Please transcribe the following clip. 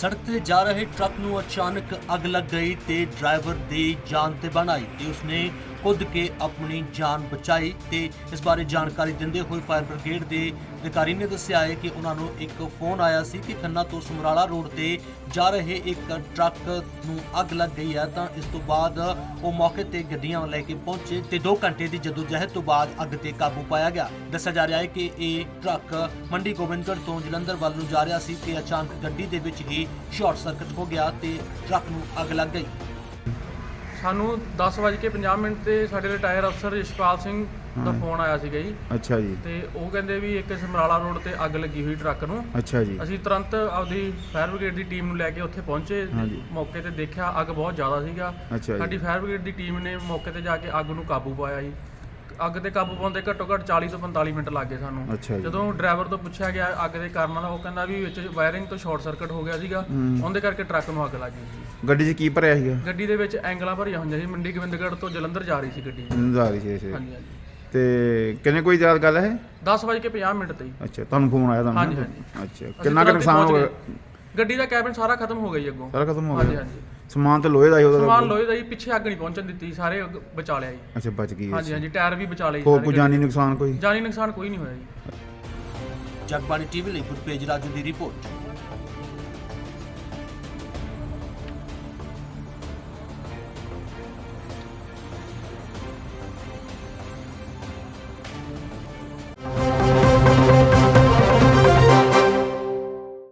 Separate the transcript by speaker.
Speaker 1: ਸੜਕ ਤੇ ਜਾ ਰਹੇ ਟਰੱਕ ਨੂੰ ਅਚਾਨਕ ਅੱਗ ਲੱਗ ਗਈ ਤੇ ਡਰਾਈਵਰ ਦੀ ਜਾਨ ਤੇ ਬਣ ਆਈ ਤੇ ਉਸਨੇ ਖੁਦ ਕੇ ਆਪਣੀ ਜਾਨ ਬਚਾਈ ਤੇ ਇਸ ਬਾਰੇ ਜਾਣਕਾਰੀ ਦਿੰਦੇ ਹੋਏ ਫਾਇਰ ਬ੍ਰਿਗੇਡ ਦੇ ਅਧਿਕਾਰੀ ਨੇ ਦੱਸਿਆ ਹੈ ਕਿ ਉਹਨਾਂ ਨੂੰ ਇੱਕ ਫੋਨ ਆਇਆ ਸੀ ਕਿ ਖੰਨਾ ਤੋਂ ਸਮਰਾਲਾ ਰੋਡ ਤੇ ਜਾ ਰਹੇ ਇੱਕ ਟਰੱਕ ਨੂੰ ਅੱਗ ਲੱਗ ਗਈ ਹੈ। ਤਾਂ ਇਸ ਤੋਂ ਬਾਅਦ ਉਹ ਮੌਕੇ ਤੇ ਗੱਡੀਆਂ ਲੈ ਕੇ ਪਹੁੰਚੇ ਤੇ 2 ਘੰਟੇ ਦੀ ਜਦੋਜਹਿਦ ਤੋਂ ਬਾਅਦ ਅੱਗ ਤੇ ਕਾਬੂ ਪਾਇਆ ਗਿਆ। ਦੱਸਿਆ ਜਾ ਰਿਹਾ ਹੈ ਕਿ ਇਹ ਟਰੱਕ ਮੰਡੀ ਗੋਬਿੰਦਗੜ੍ਹ ਤੋਂ ਜਲੰਧਰ ਵੱਲ ਨੂੰ ਜਾ ਰਿਹਾ ਸੀ ਤੇ ਅਚਾਨਕ ਗੱਡੀ ਦੇ ਵਿੱਚ ਹੀ ਸ਼ਾਰਟ ਸਰਕਟ ਹੋ ਗਿਆ ਤੇ ਟਰੱਕ ਨੂੰ ਅੱਗ ਲੱਗ ਗਈ।
Speaker 2: ਸਾਨੂੰ 10:50 ਮਿੰਟ ਤੇ ਸਾਡੇ ਰਿਟਾਇਰ ਅਫਸਰ ਯਸ਼ਪਾਲ ਸਿੰਘ ਦਾ। ਫੋਨ ਆਇਆ ਸੀਗਾ ਜੀ।
Speaker 3: ਅੱਛਾ ਜੀ।
Speaker 2: ਤੇ ਉਹ ਕਹਿੰਦੇ ਵੀ ਇੱਕ ਸਮਰਾਲਾ ਰੋਡ ਤੇ ਅੱਗ ਲੱਗੀ ਹੋਈ ਟਰੱਕ ਨੂੰ।
Speaker 3: ਅੱਛਾ ਜੀ।
Speaker 2: ਅਸੀਂ ਤੁਰੰਤ ਆਪਦੀ ਫਾਇਰ ਬ੍ਰਿਗੇਡ ਦੀ ਟੀਮ ਨੂੰ ਲੈ ਕੇ ਉੱਥੇ ਪਹੁੰਚੇ। ਮੌਕੇ ਤੇ ਦੇਖਿਆ ਅੱਗ ਬਹੁਤ ਜ਼ਿਆਦਾ ਸੀਗਾ।
Speaker 3: ਅੱਛਾ
Speaker 2: ਸਾਡੀ ਫਾਇਰ ਬ੍ਰਿਗੇਡ ਦੀ ਟੀਮ ਨੇ ਮੌਕੇ ਤੇ ਜਾ ਕੇ ਅੱਗ ਨੂੰ ਕਾਬੂ ਪਾਇਆ ਜੀ। ਅੱਗ ਤੇ ਕਾਬੂ ਪਾਉਂਦੇ ਘੱਟੋ ਘੱਟ 40 ਤੋਂ 45 ਮਿੰਟ ਲੱਗੇ ਸਾਨੂੰ।
Speaker 3: ਅੱਛਾ ਜੀ।
Speaker 2: ਜਦੋਂ ਡਰਾਈਵਰ ਤੋਂ ਪੁੱਛਿਆ ਗਿਆ ਅੱਗ ਦੇ ਕਾਰਨਾਂ ਦਾ ਉਹ ਕਹਿੰਦਾ ਵੀ ਵਿੱਚ ਵਾਇਰਿੰਗ ਤੋਂ ਸ਼ਾਰਟ ਸਰਕਟ ਹੋ ਗਿਆ ਸੀਗਾ। ਉਹਦੇ ਕਰਕੇ ਟਰੱਕ ਨੂੰ ਅੱਗ ਲੱਗ ਗਈ ਸੀ।
Speaker 3: ਗੱਡੀ 'ਚ ਕੀ ਭਰਿਆ ਸੀਗਾ?
Speaker 2: ਗੱਡੀ ਦੇ ਵਿੱਚ ਐਂਗਲਾਂ ਭਰੀਆਂ ਹੋਈਆਂ ਸੀ। ਮੰਡੀ ਗੋਬਿੰਦਗੜ੍ਹ ਤੋਂ ਜਲੰਧਰ ਜਾ ਰਹੀ ਸੀ ਗੱਡੀ।
Speaker 3: ਨਜ਼ਾਰੀ ਸੀ ਅੱਛਾ
Speaker 2: ਹਾਂਜੀ ਹਾਂਜੀ।
Speaker 3: ਤੇ ਕਿੰਨੇ ਕੋਈ ਜ਼ਿਆਦਾ ਗੱਲ ਹੈ
Speaker 2: 10 ਵਜੇ ਕੇ 50 ਮਿੰਟ ਤੇ ਹੀ।
Speaker 3: ਅੱਛਾ ਤੁਹਾਨੂੰ ਫੋਨ ਆਇਆ ਤੁਹਾਨੂੰ
Speaker 2: ਹਾਂਜੀ,
Speaker 3: ਨਾ?
Speaker 2: ਹਾਂਜੀ।
Speaker 3: ਅੱਛਾ ਕਿੰਨਾ ਕੁ
Speaker 2: ਤੁਰੰਤ ਹੀ
Speaker 3: ਨੁਕਸਾਨ ਹੋ
Speaker 2: ਪਹੁੰਚ
Speaker 3: ਗਿਆ?
Speaker 2: ਗਏ। ਗੱਡੀ ਦਾ ਕੈਬਨ ਸਾਰਾ ਖਤਮ ਹੋ ਗਿਆ ਜੀ ਅੱਗੋਂ।
Speaker 3: ਸਾਰਾ ਖਤਮ ਹੋ
Speaker 2: ਹਾਂਜੀ
Speaker 3: ਗਿਆ
Speaker 2: ਹਾਂਜੀ।
Speaker 3: ਸਮਾਨ ਤਾਂ ਲੋਹੇ ਦਾ ਹੀ ਉਹਦਾ
Speaker 2: ਸਮਾਨ ਲੋਹੇ ਦਾ ਜੀ ਪਿੱਛੇ ਅੱਗ ਨਹੀਂ ਪਹੁੰਚਣ ਦਿੱਤੀ ਸਾਰੇ ਅੱਗ ਬਚਾ ਲਿਆ ਜੀ।
Speaker 3: ਅੱਛਾ ਬਚ ਗਈ
Speaker 2: ਹਾਂਜੀ ਹਾਂਜੀ ਟਾਇਰ ਵੀ ਬਚਾ ਲਏ
Speaker 3: ਕੋਈ ਜਾਨੀ। ਨੁਕਸਾਨ ਕੋਈ?
Speaker 2: ਜਾਨੀ ਨੁਕਸਾਨ ਕੋਈ ਨਹੀਂ ਹੋਇਆ ਜੀ।
Speaker 1: ਜਗਬਾਣੀ ਟੀਵੀ ਲਈ ਗੁਰਪੇਜ ਰਾਜੂ ਦੀ ਰਿਪੋਰਟ।